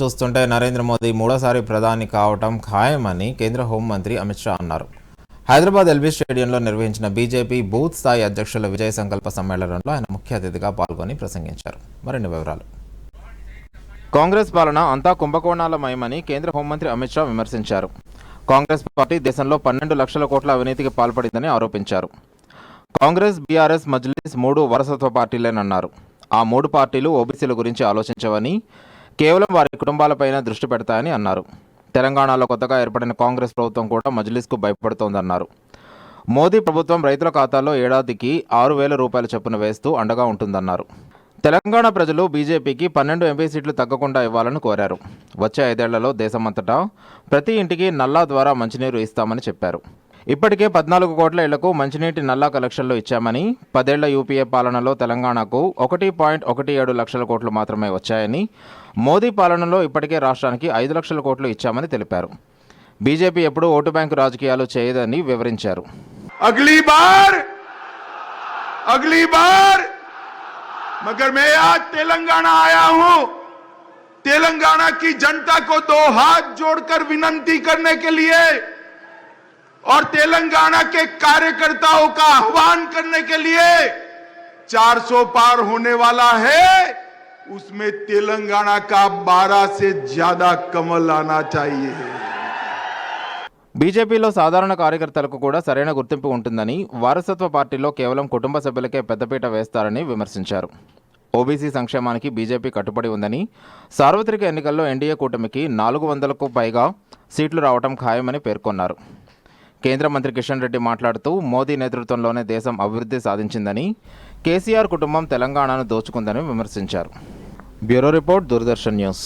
చూస్తుంటే నరేంద్ర మోదీ మూడోసారి ప్రధాని కావటం ఖాయమని కేంద్ర హోంమంత్రి అమిత్ షా అన్నారు. హైదరాబాద్ ఎల్బీ స్టేడియంలో నిర్వహించిన బీజేపీ బూత్ స్థాయి అధ్యక్షుల విజయ సంకల్ప సమ్మేళనంలో ఆయన ముఖ్య అతిథిగా పాల్గొని ప్రసంగించారు. మరిన్ని వివరాలు. కాంగ్రెస్ పాలన అంతా కుంభకోణాలమయమని కేంద్ర హోంమంత్రి అమిత్ షా విమర్శించారు. కాంగ్రెస్ పార్టీ దేశంలో పన్నెండు లక్షల కోట్ల అవినీతికి పాల్పడిందని ఆరోపించారు. కాంగ్రెస్ బీఆర్ఎస్ మజ్లిస్ మూడు వారసత్వ పార్టీలేనన్నారు. ఆ మూడు పార్టీలు ఓబీసీల గురించి ఆలోచించవని కేవలం వారి కుటుంబాలపైన దృష్టి పెడతాయని అన్నారు. తెలంగాణలో కొత్తగా ఏర్పడిన కాంగ్రెస్ ప్రభుత్వం కూడా మజ్లిస్కు భయపడుతోందన్నారు. మోదీ ప్రభుత్వం రైతుల ఖాతాలో ఏడాదికి ఆరు వేల రూపాయల చొప్పున వేస్తూ అండగా ఉంటుందన్నారు. తెలంగాణ ప్రజలు బీజేపీకి పన్నెండు ఎంపీ సీట్లు తగ్గకుండా ఇవ్వాలని కోరారు. వచ్చే ఐదేళ్ళలో దేశమంతటా ప్రతి ఇంటికి నల్లా ద్వారా మంచినీరు ఇస్తామని చెప్పారు. ఇప్పటికే పద్నాలుగు కోట్ల ఇళ్లకు మంచినీటి నల్లా కలెక్షన్లు ఇచ్చామని పదేళ్ల యూపీఏ పాలనలో తెలంగాణకు ఒకటి పాయింట్ ఒకటి ఏడు లక్షల కోట్లు మాత్రమే వచ్చాయని మోదీ పాలనలో ఇప్పటికే రాష్ట్రానికి ఐదు లక్షల కోట్లు ఇచ్చామని తెలిపారు బీజేపీ ఎప్పుడూ ఓటు బ్యాంకు రాజకీయాలు చేయదని వివరించారు अगली बार अगली बार मगर मैं आज तेलंगाना आया हूं तेलंगाना की जनता को दो हाथ जोड़कर विनंती करने के लिए और तेलंगाना के कार्यकर्ताओं का आह्वान करने के लिए 400 पार होने वाला है उसमें तेलंगाना का 12 से ज्यादा कमल आना चाहिए బీజేపీలో సాధారణ కార్యకర్తలకు కూడా సరైన గుర్తింపు ఉంటుందని వారసత్వ పార్టీలో కేవలం కుటుంబ సభ్యులకే పెద్దపీట వేస్తారని విమర్శించారు ఓబీసీ సంక్షేమానికి బీజేపీ కట్టుబడి ఉందని సార్వత్రిక ఎన్నికల్లో ఎన్డీఏ కూటమికి నాలుగు వందలకు పైగా సీట్లు రావటం ఖాయమని పేర్కొన్నారు కేంద్ర మంత్రి కిషన్ రెడ్డి మాట్లాడుతూ మోదీ నేతృత్వంలోనే దేశం అభివృద్ధి సాధించిందని కేసీఆర్ కుటుంబం తెలంగాణను దోచుకుందని విమర్శించారు. Bureau report Doordarshan news.